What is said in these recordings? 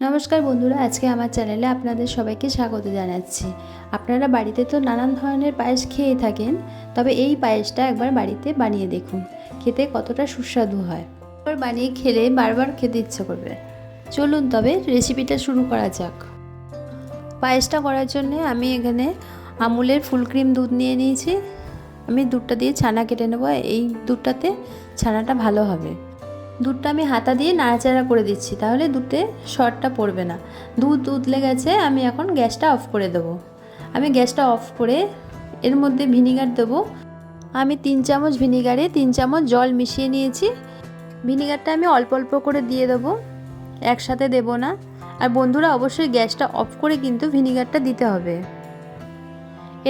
নমস্কার বন্ধুরা, আজকে আমার চ্যানেলে আপনাদের সবাইকে স্বাগত জানাচ্ছি। আপনারা বাড়িতে তো নানান ধরনের পায়েস খেয়ে থাকেন, তবে এই পায়েসটা একবার বাড়িতে বানিয়ে দেখুন, খেতে কতটা সুস্বাদু হয়। একবার বানিয়ে খেলে বারবার খেতে ইচ্ছে করবে। চলুন তবে রেসিপিটা শুরু করা যাক। পায়েসটা করার জন্য আমি এখানে আমুলের ফুল ক্রিম দুধ নিয়ে নিয়েছি। আমি দুধটা দিয়ে ছানা কেটে নেব, এই দুধটাতে ছানাটা ভালো হবে। দুধটা আমি হাতা দিয়ে নাড়াচাড়া করে দিচ্ছি, তাহলে দুধে শর্টটা পড়বে না। দুধ উতলে গেছে, আমি এখন গ্যাসটা অফ করে দেবো। আমি গ্যাসটা অফ করে এর মধ্যে ভিনিগার দেবো। আমি তিন চামচ ভিনিগারে তিন চামচ জল মিশিয়ে নিয়েছি। ভিনিগারটা আমি অল্প অল্প করে দিয়ে দেবো, একসাথে দেবো না। আর বন্ধুরা, অবশ্যই গ্যাসটা অফ করে কিন্তু ভিনিগারটা দিতে হবে।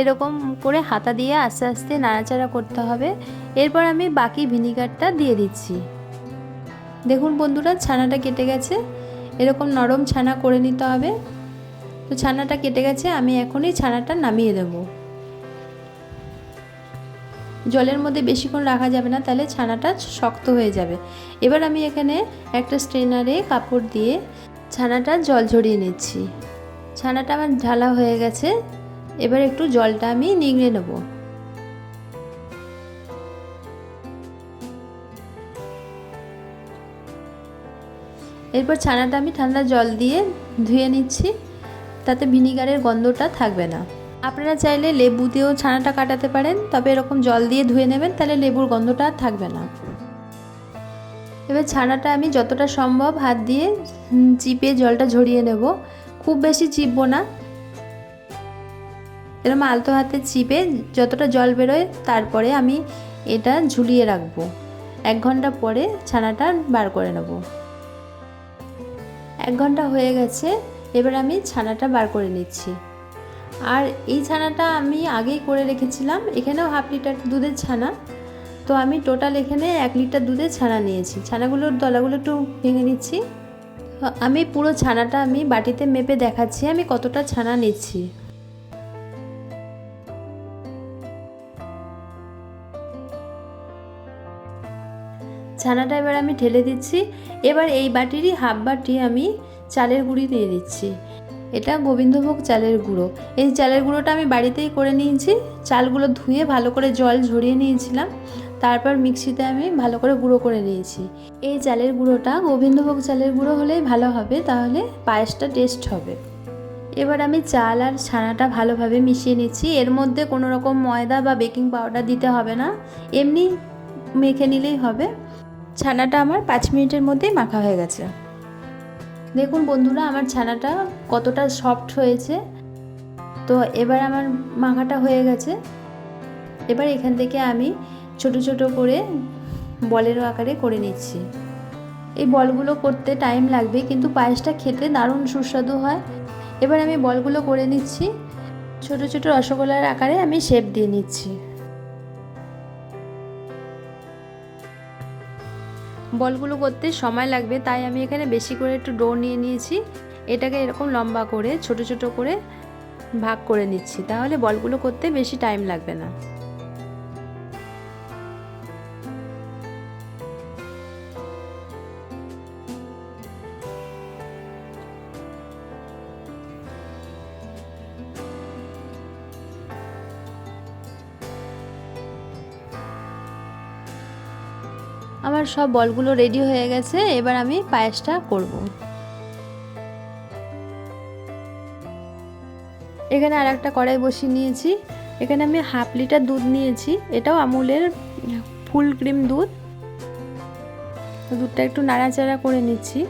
এরকম করে হাতা দিয়ে আস্তে আস্তে নাড়াচাড়া করতে হবে। এরপর আমি বাকি ভিনিগারটা দিয়ে দিচ্ছি। দেখুন বন্ধুরা, ছানাটা কেটে গেছে। এরকম নরম ছানা করে নিতে হবে। তো ছানাটা কেটে গেছে, আমি এখনই ছানাটা নামিয়ে দেব। জলের মধ্যে বেশিক্ষণ রাখা যাবে না, তাহলে ছানাটা শক্ত হয়ে যাবে। এবার আমি এখানে একটা স্ট্রেনারে কাপড় দিয়ে ছানাটা জল ঝরিয়ে নিচ্ছি। ছানাটা আমার ঢালা হয়ে গেছে। এবার একটু জলটা আমি নিংড়ে নেব। এরপর ছানাটা আমি ঠান্ডা জল দিয়ে ধুয়ে নিচ্ছি, তাতে ভিনিগারের গন্ধটা থাকবে না। আপনারা চাইলে লেবু দিয়েও ছানাটা কাটাতে পারেন, তবে এরকম জল দিয়ে ধুয়ে নেবেন, তাহলে লেবুর গন্ধটা আর থাকবে না। এবার ছানাটা আমি যতটা সম্ভব হাত দিয়ে চিপে জলটা ঝরিয়ে নেব। খুব বেশি চিপবো না। এরকম আলতো হাতে চিপে যতটা জল বেরোয়, তারপরে আমি এটা ঝুলিয়ে রাখব। এক ঘণ্টা পরে ছানাটা বার করে নেব। এক ঘণ্টা হয়ে গেছে, এবার আমি ছানাটা বার করে নিচ্ছি। আর এই ছানাটা আমি আগেই করে রেখেছিলাম, এখানেও হাফ লিটার দুধের ছানা। তো আমি টোটাল এখানে এক লিটার দুধের ছানা নিয়েছি। ছানাগুলোর দলাগুলো একটু ভেঙে নিচ্ছি। আমি পুরো ছানাটা আমি বাটিতে মেপে দেখাচ্ছি, আমি কতটা ছানা নিচ্ছি। ছানাটা এবার আমি ঢেলে দিচ্ছি। এবার এই বাটিরই হাফ বাটি আমি চালের গুঁড়ি দিয়ে দিচ্ছি। এটা গোবিন্দভোগ চালের গুঁড়ো। এই চালের গুঁড়োটা আমি বাড়িতেই করে নিয়েছি। চালগুলো ধুয়ে ভালো করে জল ঝরিয়ে নিয়েছিলাম। তারপর মিক্সিতে আমি ভালো করে গুঁড়ো করে নিয়েছি। এই চালের গুঁড়োটা গোবিন্দভোগ চালের গুঁড়ো হলেই ভালো হবে, তাহলে পায়েসটা টেস্ট হবে। এবার আমি চাল আর ছানাটা ভালোভাবে মিশিয়ে নিচ্ছি। এর মধ্যে কোনো রকম ময়দা বা বেকিং পাউডার দিতে হবে না। এমনি মেখে নিলেই হবে। ছানাটা আমার পাঁচ মিনিটের মধ্যেই মাখা হয়ে গেছে। দেখুন বন্ধুরা, আমার ছানাটা কতটা সফট হয়েছে। তো এবার আমার মাখাটা হয়ে গেছে। এবার এখান থেকে আমি ছোট ছোট করে বলের আকারে করে নিচ্ছি। এই বলগুলো করতে টাইম লাগবে, কিন্তু পায়েসটা খেতে দারুণ সুস্বাদু হয়। এবার আমি বলগুলো করে নিচ্ছি। ছোট ছোট রসগোল্লার আকারে আমি শেপ দিয়ে নিচ্ছি। বলগুলো করতে সময় লাগবে, তাই আমি এখানে বেশি করে একটু ডো নিয়ে নিয়েছি। এটাকে এরকম লম্বা করে, ছোট ছোট করে ভাগ করে নিচ্ছি। তাহলে বলগুলো করতে বেশি টাইম লাগবে না। আমার সব বলগুলো রেডি হয়ে গেছে, এবার আমি পায়েসটা করব। এখানে আর একটা কড়াই বসিয়ে নিয়েছি। এখানে আমি হাফ লিটার দুধ নিয়েছি, এটাও আমুলের ফুল ক্রিম দুধ। দুধটা একটু নাড়াচাড়া করে নিচ্ছি।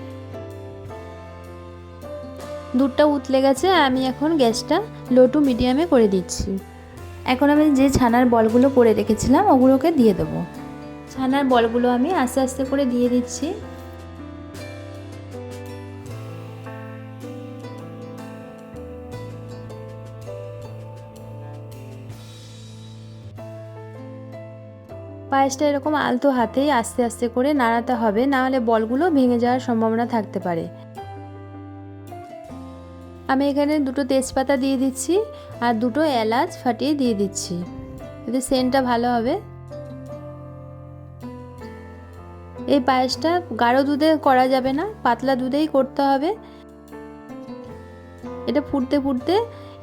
দুধটা উতলে গেছে, আমি এখন গ্যাসটা লো টু মিডিয়ামে করে দিচ্ছি। এখন আমি যে ছানার বলগুলো করে রেখেছিলাম, ওগুলোকে দিয়ে দেবো। ছানার বলগুলো আমি আস্তে আস্তে করে দিয়ে দিচ্ছি। পায়েসটা এরকম আলতো হাতেই আস্তে আস্তে করে নাড়াতে হবে নাহলে বলগুলো ভেঙে যাওয়ার সম্ভাবনা থাকতে পারে। আমি এখানে দুটো তেজপাতা দিয়ে দিচ্ছি আর দুটো এলাচ ফাটিয়ে দিয়ে দিচ্ছি। এতে সেন্টটা ভালো হবে। এই পায়েসটা গাঢ় দুধে করা যাবে না, পাতলা দুধেই করতে হবে। এটা ফুটতে ফুটতে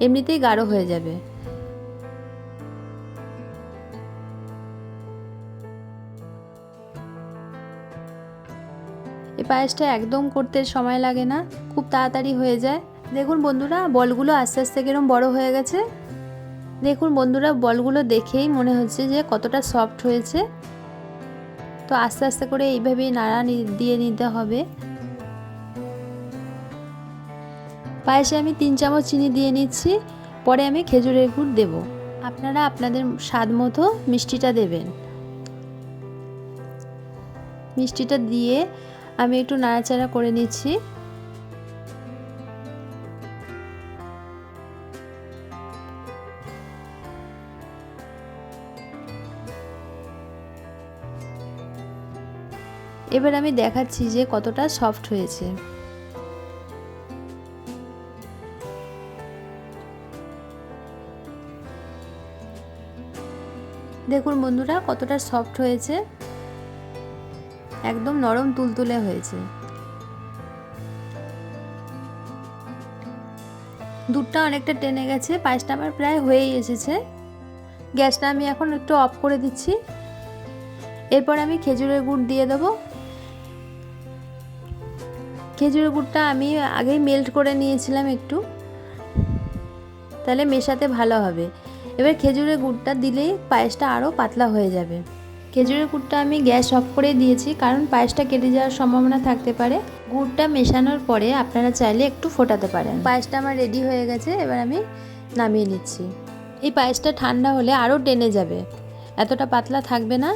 এমনিতেই গাঢ় হয়ে যাবে। এই পায়েসটা একদম করতে সময় লাগে না, খুব তাড়াতাড়ি হয়ে যায়। দেখুন বন্ধুরা, বলগুলো আস্তে আস্তে কিরম বড় হয়ে গেছে। দেখুন বন্ধুরা, বলগুলো দেখেই মনে হচ্ছে যে কতটা সফট হয়েছে। তো আস্তে আস্তে করে এইভাবেই নাড়া দিয়ে নিতে হবে। পায়েসে আমি তিন চামচ চিনি দিয়ে নিচ্ছি, পরে আমি খেজুরের গুড় দেব। আপনারা আপনাদের স্বাদ মতো মিষ্টিটা দেবেন। মিষ্টিটা দিয়ে আমি একটু নাড়াচাড়া করে নিচ্ছি। এবার আমি দেখাচ্ছি যে কতটা সফট হয়েছে। দেখুন বন্ধুরা, কতটা সফট হয়েছে। একদম নরম তুলতুলে হয়েছে। দুধটা অনেকটা টেনে গেছে, পায়েসটা আমার প্রায় হয়েই এসেছে। গ্যাসটা আমি এখন একটু অফ করে দিচ্ছি। এরপর আমি খেজুরের গুড় দিয়ে দেবো। খেজুরের গুড়টা আমি আগেই মেল্ট করে নিয়েছিলাম একটু। তাহলে মেশাতে ভালো হবে। এবার খেজুরের গুড়টা দিলেই পায়েসটা আরও পাতলা হয়ে যাবে। খেজুরের গুড়টা আমি গ্যাস অফ করে দিয়েছি, কারণ পায়েসটা কেটে যাওয়ার সম্ভাবনা থাকতে পারে। গুড়টা মেশানোর পরে আপনারা চাইলে একটু ফোটাতে পারেন। পায়েসটা আমার রেডি হয়ে গেছে, এবার আমি নামিয়ে নিচ্ছি। এই পায়েসটা ঠান্ডা হলে আরও টেনে যাবে। এতটা পাতলা থাকবে না।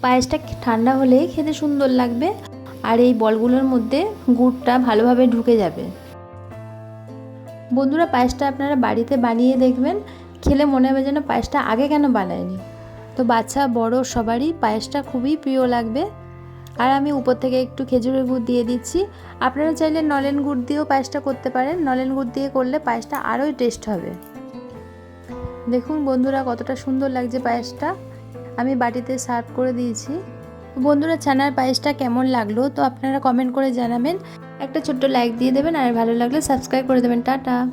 পায়েসটা ঠান্ডা হলে খেতে সুন্দর লাগবে। আর এই বলগুলোর মধ্যে গুড়টা ভালোভাবে ঢুকে যাবে। বন্ধুরা, পায়েসটা আপনারা বাড়িতে বানিয়ে দেখবেন। খেলে মনে হবে যেন পায়েসটা আগে কেন বানায়নি। তো বাচ্চা, বড় সবারই পায়েসটা খুবই প্রিয় লাগবে। আর আমি উপর থেকে একটু খেজুরের গুড় দিয়ে দিচ্ছি। আপনারা চাইলে নলেন গুড় দিয়েও পায়েসটা করতে পারেন। নলেন গুড় দিয়ে করলে পায়েসটা আরোই টেস্ট হবে। দেখুন বন্ধুরা, কতটা সুন্দর লাগছে পায়েসটা। আমি বাটিতে সার্ভ করে দিয়েছি। বন্ধুরা ছানার পায়েসটা কেমন লাগল তো আপনারা কমেন্ট করে জানাবেন। একটা ছোট্ট লাইক দিয়ে দেবেন আর ভালো লাগলে সাবস্ক্রাইব করে দেবেন। টাটা।